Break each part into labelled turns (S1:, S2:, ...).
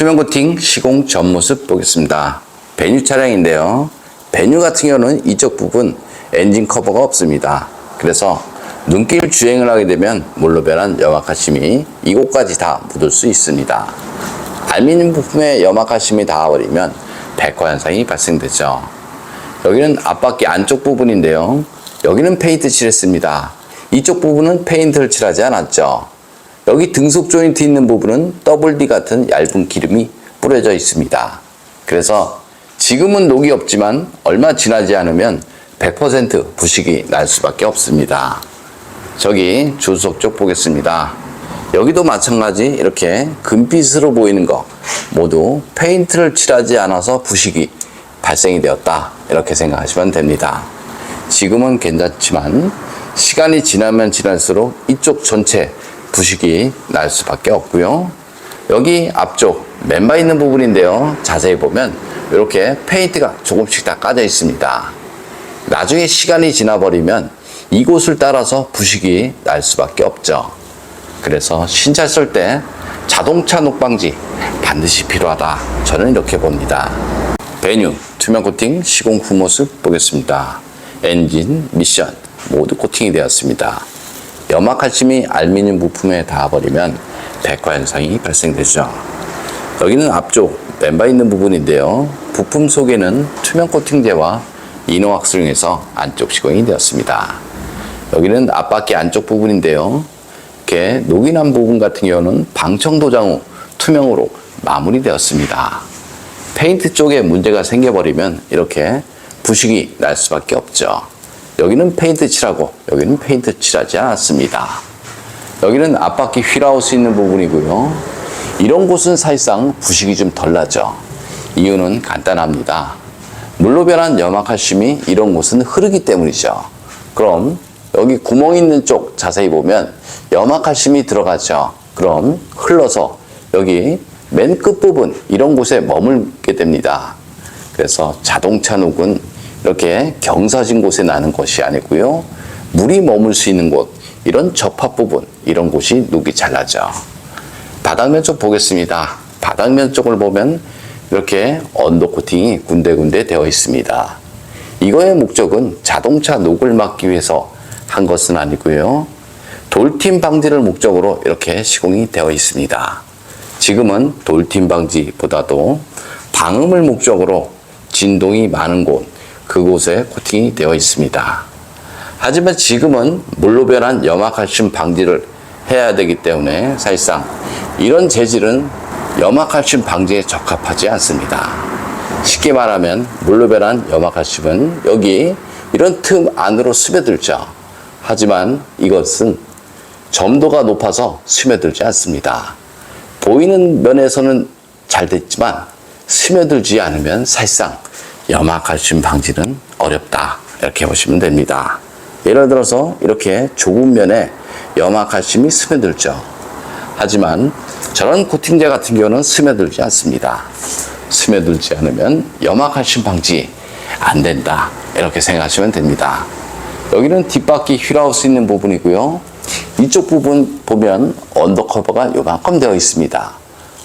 S1: 투명 코팅 시공 전 모습 보겠습니다. 배뉴 차량인데요. 배뉴 같은 경우는 이쪽 부분 엔진 커버가 없습니다. 그래서 눈길 주행을 하게 되면 변한 염화가심이 이곳까지 다 묻을 수 있습니다. 알루미늄 부품에 염화가심이 닿아버리면 백화 현상이 발생되죠. 여기는 앞바퀴 안쪽 부분인데요. 여기는 페인트 칠했습니다. 이쪽 부분은 페인트를 칠하지 않았죠. 여기 등속 조인트 있는 부분은 WD 같은 얇은 기름이 뿌려져 있습니다. 그래서 지금은 녹이 없지만 얼마 지나지 않으면 100% 부식이 날 수밖에 없습니다. 저기 주석 쪽 보겠습니다. 여기도 마찬가지 이렇게 금빛으로 보이는 거 모두 페인트를 칠하지 않아서 부식이 발생이 되었다. 이렇게 생각하시면 됩니다. 지금은 괜찮지만 시간이 지나면 지날수록 이쪽 전체 부식이 날 수밖에 없고요. 여기 앞쪽 맨바 있는 부분인데요. 자세히 보면 이렇게 페인트가 조금씩 다 까져 있습니다. 나중에 시간이 지나버리면 이곳을 따라서 부식이 날 수밖에 없죠. 그래서 신차 쓸 때 자동차 녹방지 반드시 필요하다. 저는 이렇게 봅니다. 배뉴 투명 코팅 시공 후 모습 보겠습니다. 엔진, 미션 모두 코팅이 되었습니다. 염화칼슘이 알루미늄 부품에 닿아버리면 백화 현상이 발생되죠. 여기는 앞쪽 멤버 있는 부분인데요. 부품 속에는 투명 코팅제와 이용해서 안쪽 시공이 되었습니다. 여기는 앞바퀴 안쪽 부분인데요. 이렇게 난 부분 같은 경우는 방청 도장 후 투명으로 마무리되었습니다. 페인트 쪽에 문제가 생겨버리면 이렇게 부식이 날 수밖에 없죠. 여기는 페인트 칠하고 여기는 페인트 칠하지 않았습니다. 여기는 앞바퀴 휠하우스 있는 부분이고요. 이런 곳은 사실상 부식이 좀 덜 나죠. 이유는 간단합니다. 물로 변한 염화칼슘이 이런 곳은 흐르기 때문이죠. 그럼 여기 구멍 있는 쪽 자세히 보면 염화칼슘이 들어가죠. 그럼 흘러서 여기 맨 끝부분 이런 곳에 머물게 됩니다. 그래서 자동차 녹은 이렇게 경사진 곳에 나는 것이 아니고요. 물이 머물 수 있는 곳, 이런 접합 부분, 이런 곳이 녹이 잘 나죠. 바닥면 쪽 보겠습니다. 바닥면 쪽을 보면 이렇게 언더 코팅이 군데군데 되어 있습니다. 이거의 목적은 자동차 녹을 막기 위해서 한 것은 아니고요. 돌팀 방지를 목적으로 이렇게 시공이 되어 있습니다. 지금은 돌팀 방지보다도 방음을 목적으로 진동이 많은 곳, 그곳에 코팅이 되어 있습니다. 하지만 지금은 물로 변한 염화칼슘 방지를 해야 되기 때문에 사실상 이런 재질은 염화칼슘 방지에 적합하지 않습니다. 쉽게 말하면 물로 변한 염화칼슘은 여기 이런 틈 안으로 스며들죠. 하지만 이것은 점도가 높아서 스며들지 않습니다. 보이는 면에서는 잘 됐지만 스며들지 않으면 사실상 염화칼슘 방지는 어렵다. 이렇게 보시면 됩니다. 예를 들어서 이렇게 좁은 면에 염화칼슘이 스며들죠. 하지만 저런 코팅제 같은 경우는 스며들지 않습니다. 스며들지 않으면 염화칼슘 방지 안 된다. 이렇게 생각하시면 됩니다. 여기는 뒷바퀴 휠하우스 있는 부분이고요. 이쪽 부분 보면 언더커버가 요만큼 되어 있습니다.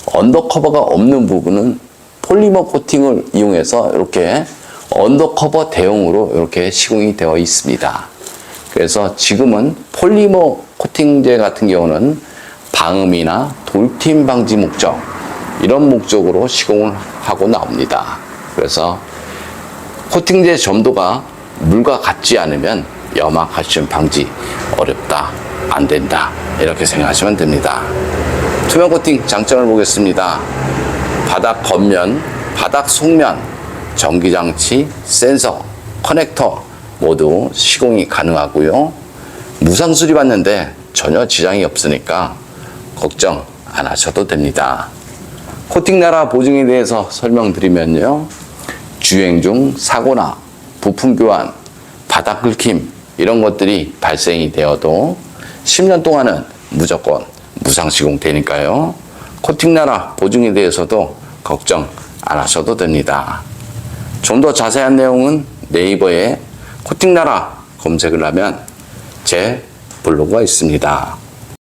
S1: 언더커버가 없는 부분은 폴리머 코팅을 이용해서 이렇게 언더커버 대용으로 이렇게 시공이 되어 있습니다. 그래서 지금은 폴리머 코팅제 같은 경우는 방음이나 돌팀 방지 목적 이런 목적으로 시공을 하고 나옵니다. 그래서 코팅제 점도가 물과 같지 않으면 염화 칼슘 방지 어렵다 안 된다 이렇게 생각하시면 됩니다. 투명 코팅 장점을 보겠습니다. 바닥 겉면, 바닥 속면, 전기장치, 센서, 커넥터 모두 시공이 가능하고요. 무상 수리받는데 전혀 지장이 없으니까 걱정 안 하셔도 됩니다. 코팅 나라 보증에 대해서 설명드리면요. 주행 중 사고나 부품 교환, 바닥 긁힘 이런 것들이 발생이 되어도 10년 동안은 무조건 무상 시공되니까요. 코팅 나라 보증에 대해서도 걱정 안 하셔도 됩니다. 좀 더 자세한 내용은 네이버에 코팅 나라 검색을 하면 제 블로그가 있습니다.